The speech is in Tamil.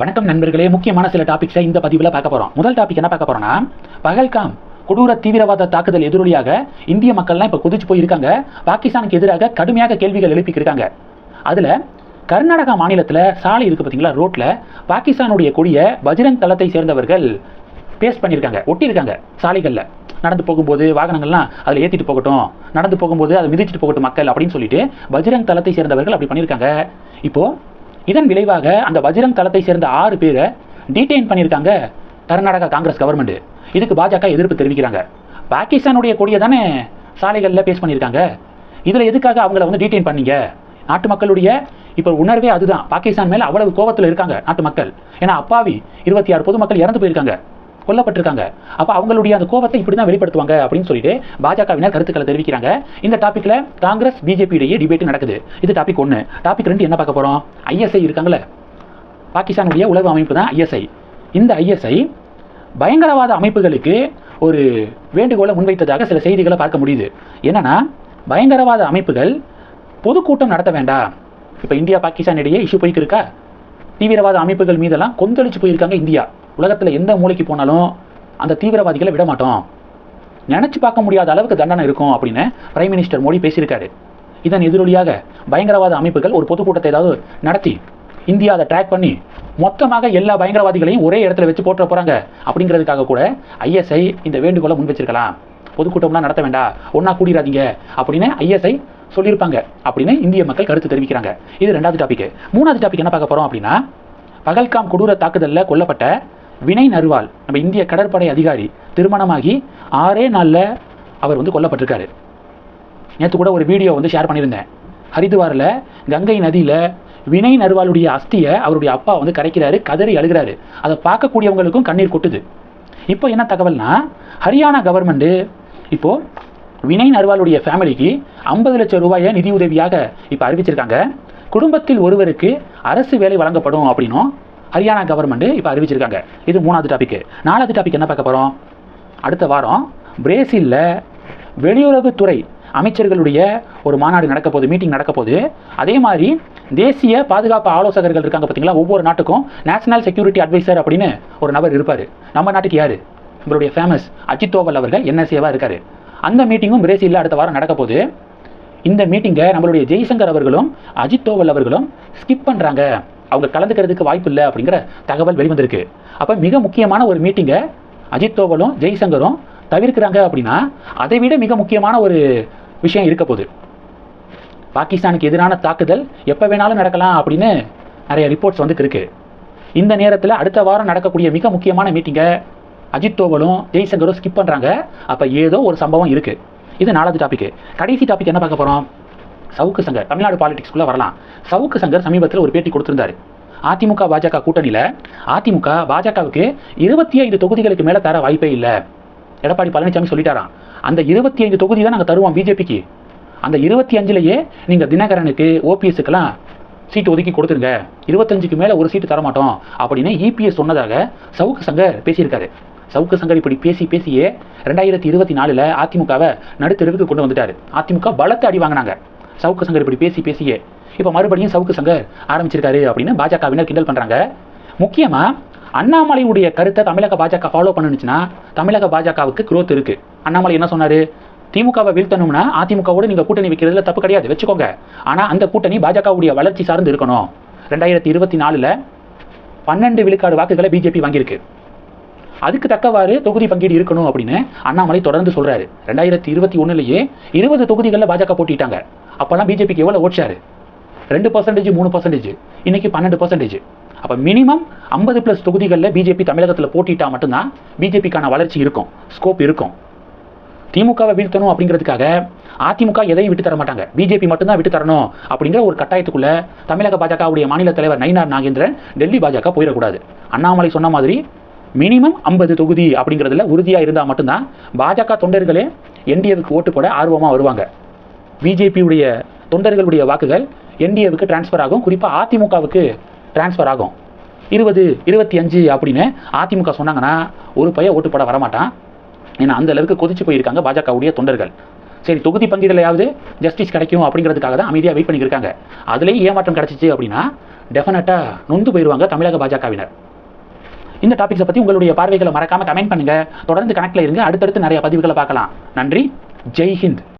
வணக்கம் நண்பர்களே முக்கியமான சில டாபிக்ஸை இந்த பதிவில் பார்க்க போகிறோம் முதல் டாபிக் என்ன பார்க்க போறோம்னா பகல்காம் கொடூர தீவிரவாத தாக்குதல் எதிரொலியாக இந்திய மக்கள்லாம் இப்போ குதிச்சு போயிருக்காங்க. பாகிஸ்தானுக்கு எதிராக கடுமையாக கேள்விகள் எழுப்பிக்கிருக்காங்க. அதில் கர்நாடகா மாநிலத்தில் சாலை இருக்கு பார்த்தீங்களா ரோட்டில் பாகிஸ்தானுடைய கொடியை பஜ்ரங் தளத்தை சேர்ந்தவர்கள் பேஸ்ட் பண்ணியிருக்காங்க ஒட்டியிருக்காங்க சாலைகளில். நடந்து போகும்போது வாகனங்கள்லாம் அதில் ஏற்றிட்டு போகட்டும் நடந்து போகும்போது அதை மிதிச்சிட்டு போகட்டும் மக்கள் அப்படின்னு சொல்லிட்டு பஜ்ரங் தளத்தை சேர்ந்தவர்கள் அப்படி பண்ணியிருக்காங்க இப்போது இதன் விளைவாக அந்த வஜ்ரம் தளத்தை சேர்ந்த ஆறு பேரை டீடைன் பண்ணியிருக்காங்க கர்நாடகா காங்கிரஸ் கவர்மெண்ட் இதுக்கு பாஜக எதிர்ப்பு தெரிவிக்கிறாங்க. பாகிஸ்தானுடைய கொடியை தானே சாலைகளில் பேஸ் பண்ணியிருக்காங்க. இதில் எதுக்காக அவங்கள வந்து டீடைன் பண்ணீங்க? நாட்டு மக்களுடைய இப்போ உணர்வே அதுதான். பாகிஸ்தான் மேலே அவ்வளவு கோபத்தில் இருக்காங்க நாட்டு மக்கள். ஏன்னா அப்பாவி இருபத்தி ஆறு பொதுமக்கள் இறந்து போயிருக்காங்க. கொல்லப்பட்டிருக்காங்க. அப்போ அவங்களுடைய அந்த கோபத்தை இப்படி தான் வெளிப்படுத்துவாங்க அப்படின்னு சொல்லிட்டு பாஜகவினர் கருத்துக்களை தெரிவிக்கிறாங்க. இந்த டாப்பிக்கில் காங்கிரஸ் பிஜேபி இடையே டிபேட் நடக்குது. இது டாபிக் ஒன்று டாபிக் ரெண்டு என்ன பார்க்க போகிறோம் ஐஎஸ்ஐ இருக்காங்களே பாகிஸ்தானுடைய உளவு அமைப்பு தான் ஐஎஸ்ஐ இந்த ஐஎஸ்ஐ பயங்கரவாத அமைப்புகளுக்கு ஒரு வேண்டுகோளை முன்வைத்ததாக சில செய்திகளை பார்க்க முடியுது. என்னன்னா பயங்கரவாத அமைப்புகள் பொதுக்கூட்டம் நடத்த வேண்டாம். இப்போ இந்தியா பாகிஸ்தான் இடையே இஷ்யூ போய்க்கு இருக்கா தீவிரவாத அமைப்புகள் மீதெல்லாம் கொந்தளிச்சு போயிருக்காங்க இந்தியா. உலகத்தில் எந்த மூலைக்கு போனாலும் அந்த தீவிரவாதிகளை விட மாட்டோம். நினச்சி பார்க்க முடியாத அளவுக்கு தண்டனை இருக்கும் அப்படின்னு பிரைம் மினிஸ்டர் மோடி பேசியிருக்காரு. இதன் எதிரொலியாக பயங்கரவாத அமைப்புகள் ஒரு பொதுக்கூட்டத்தை ஏதாவது நடத்தி இந்தியா அதை ட்ராக் பண்ணி மொத்தமாக எல்லா பயங்கரவாதிகளையும் ஒரே இடத்துல வச்சு போட்டுற போகிறாங்க அப்படிங்கிறதுக்காக கூட ஐஎஸ்ஐ இந்த வேண்டுகோளை முன் வச்சிருக்கலாம் பொதுக்கூட்டம்லாம் நடத்த வேண்டாம். ஒன்றா கூடிடாதீங்க அப்படின்னு ஐஎஸ்ஐ சொல்லியிருப்பாங்க அப்படின்னு இந்திய மக்கள் கருத்து தெரிவிக்கிறாங்க. இது ரெண்டாவது டாபிக் மூணாவது டாபிக் என்ன பார்க்க போகிறோம் அப்படின்னா பகல்காம் கொடூர தாக்குதலில் கொல்லப்பட்ட வினய் நர்வால் நம்ம இந்திய கடற்படை அதிகாரி திருமணமாகி ஆறே நாளில் அவர் வந்து கொல்லப்பட்டிருக்காரு. நேற்று கூட ஒரு வீடியோ வந்து ஷேர் பண்ணியிருந்தேன். ஹரித்வாரில் கங்கை நதியில் வினய் நர்வாலுடைய அஸ்தியை அவருடைய அப்பா வந்து கரைக்கிறாரு கதறி அழுகிறாரு. அதை பார்க்கக்கூடியவங்களுக்கும் கண்ணீர் கொட்டுது. இப்போ என்ன தகவல்னா ஹரியானா கவர்மெண்ட்டு இப்போது வினய் நர்வாலுடைய ஃபேமிலிக்கு ஐம்பது லட்சம் ரூபாயை நிதி உதவியாக இப்போ அறிவிச்சிருக்காங்க. குடும்பத்தில் ஒருவருக்கு அரசு வேலை வழங்கப்படும் அப்படின்னும் ஹரியானா கவர்மெண்ட் இப்போ அறிவிச்சிருக்காங்க. இது மூணாவது டாபிக் நாலாவது டாபிக் என்ன பார்க்க போகிறோம் அடுத்த வாரம் பிரேசிலில் வெளியுறவுத்துறை அமைச்சர்களுடைய ஒரு மாநாடு நடக்க போகுது மீட்டிங் நடக்க போகுது. அதே மாதிரி தேசிய பாதுகாப்பு ஆலோசகர்கள் இருக்காங்க பார்த்தீங்களா ஒவ்வொரு நாட்டுக்கும் நேஷனல் செக்யூரிட்டி அட்வைசர் அப்படின்னு ஒரு நபர் இருப்பார். நம்ம நாட்டுக்கு யார்? நம்மளுடைய ஃபேமஸ் அஜித் தோவல் அவர்கள் என்எஸ்ஏவாக இருக்கார். அந்த மீட்டிங்கும் பிரேசிலில் அடுத்த வாரம் நடக்க போகுது. இந்த மீட்டிங்கை நம்மளுடைய ஜெய்சங்கர் அவர்களும் அஜித் தோவல் அவர்களும் ஸ்கிப் பண்ணுறாங்க அவங்க கலந்துக்கிறதுக்கு வாய்ப்பு இல்லை அப்படிங்கிற தகவல் வெளிவந்திருக்கு. அப்போ மிக முக்கியமான ஒரு மீட்டிங்கை அஜித் தோவலும் ஜெய்சங்கரும் தவிர்க்கிறாங்க அப்படின்னா அதை விட மிக முக்கியமான ஒரு விஷயம் இருக்க போகுது. பாகிஸ்தானுக்கு எதிரான தாக்குதல் எப்போ வேணாலும் நடக்கலாம் அப்படின்னு நிறைய ரிப்போர்ட்ஸ் வந்து இருக்கு. இந்த நேரத்தில் அடுத்த வாரம் நடக்கக்கூடிய மிக முக்கியமான மீட்டிங்கை அஜித் தோவலும் ஜெய்சங்கரும் ஸ்கிப் பண்ணுறாங்க அப்போ ஏதோ ஒரு சம்பவம் இருக்குது இது நாலாவது டாபிக் கடைசி டாபிக் என்ன பார்க்க போகிறோம் சவுக்கு சங்கர் தமிழ்நாடு பாலிடிக்ஸ்குள்ளே வரலாம். சவுக்கு சங்கர் சமீபத்தில் ஒரு பேட்டி கொடுத்துருந்தாரு. அதிமுக பாஜக கூட்டணியில் அதிமுக பாஜகவுக்கு இருபத்தி ஐந்து தொகுதிகளுக்கு மேலே தர வாய்ப்பே இல்லை. எடப்பாடி பழனிசாமி சொல்லிட்டாராம். அந்த இருபத்தி ஐந்து தொகுதி தான் நாங்கள் தருவோம் பிஜேபிக்கு. அந்த இருபத்தி அஞ்சுலேயே நீங்கள் தினகரனுக்கு ஓபிஎஸ்க்குலாம் சீட்டு ஒதுக்கி கொடுத்துருங்க. இருபத்தஞ்சுக்கு மேலே ஒரு சீட்டு தரமாட்டோம் அப்படின்னு இபிஎஸ் சொன்னதாக சவுக்கு சங்கர் பேசியிருக்காரு. சவுக்கு சங்கர் இப்படி பேசி பேசியே ரெண்டாயிரத்தி இருபத்தி நாலில் அதிமுகவை நடுத்தெருவுக்கு கொண்டு வந்துட்டார். அதிமுக பலத்தை அடி வாங்கினாங்க. சவுக்கு சங்கர் இப்படி பேசி பேசியே. இப்போ மறுபடியும் சவுக்கு சங்கர் ஆரம்பிச்சிருக்காரு அப்படின்னு பாஜகவினர் கிண்டல் பண்ணுறாங்க முக்கியமாக அண்ணாமலையுடைய கருத்தை தமிழக பாஜக ஃபாலோ பண்ணுச்சுன்னா தமிழக பாஜகவுக்கு குரோத் இருக்குது அண்ணாமலை என்ன சொன்னார்? திமுகவை வீழ்த்தணும்னா அதிமுகவோடு நீங்கள் கூட்டணி வைக்கிறதுல தப்பு கிடையாது வச்சுக்கோங்க. ஆனால் அந்த கூட்டணி பாஜகவுடைய வளர்ச்சி சார்ந்து இருக்கணும். ரெண்டாயிரத்தி இருபத்தி நாலில் பன்னெண்டு விழுக்காடு வாக்குகளை பிஜேபி வாங்கியிருக்கு. அதுக்கு தக்கவாறு தொகுதி பங்கீடு இருக்கணும் அப்படின்னு அண்ணாமலை தொடர்ந்து சொல்றாரு. ரெண்டாயிரத்தி இருபத்தி ஒன்றுலேயே இருபது தொகுதிகளில் பாஜக போட்டிட்டாங்க அப்போல்லாம் பிஜேபிக்கு எவ்வளோ ஓட்சாரு ரெண்டு பர்சன்டேஜ் மூணு பர்சன்டேஜ் இன்னைக்கு பன்னெண்டு பர்சன்டேஜ் அப்போ மினிமம் ஐம்பது ப்ளஸ் தொகுதிகளில் பிஜேபி தமிழகத்தில் போட்டிட்டா மட்டும்தான் பிஜேபிக்கான வளர்ச்சி இருக்கும். ஸ்கோப் இருக்கும். திமுகவை வீழ்த்தணும் அப்படிங்கிறதுக்காக அதிமுக எதையும் விட்டு தர மாட்டாங்க. பிஜேபி மட்டும்தான் விட்டு தரணும் அப்படிங்கிற ஒரு கட்டாயத்துக்குள்ள தமிழக பாஜகவுடைய மாநில தலைவர் நயினார் நாகேந்திரன் டெல்லி பாஜக போயிடக்கூடாது. அண்ணாமலை சொன்ன மாதிரி மினிமம் ஐம்பது தொகுதி அப்படிங்கிறதுல உறுதியாக இருந்தால் மட்டும்தான் பாஜக தொண்டர்களே என்டிஏவுக்கு ஓட்டு போட ஆர்வமாக வருவாங்க. பிஜேபியுடைய தொண்டர்களுடைய வாக்குகள் என்டிஏவுக்கு டிரான்ஸ்ஃபர் ஆகும். குறிப்பாக அதிமுகவுக்கு டிரான்ஸ்ஃபர் ஆகும். இருபது இருபத்தி அஞ்சு அப்படின்னு அதிமுக சொன்னாங்கன்னா ஒரு பையன் ஓட்டு போட வரமாட்டான். ஏன்னா அந்த அளவுக்கு கொதிச்சு போயிருக்காங்க பாஜகவுடைய தொண்டர்கள். சரி தொகுதி பங்கீடுலையாவது ஜஸ்டிஸ் கிடைக்கும் அப்படிங்கிறதுக்காக தான் அமைதியாக வெயிட் பண்ணியிருக்காங்க அதுலேயும் ஏமாற்றம் கிடச்சிச்சு அப்படின்னா டெஃபினட்டாக நொந்து போயிடுவாங்க தமிழக பாஜகவினர். இந்த டாபிக்ஸை பற்றி உங்களுடைய பார்வைகளை மறக்காம கமெண்ட் பண்ணுங்க. தொடர்ந்து கனெக்ட்ல இருங்க. அடுத்தடுத்து நிறைய பதிவுகளை பார்க்கலாம். நன்றி. ஜெய் ஹிந்த்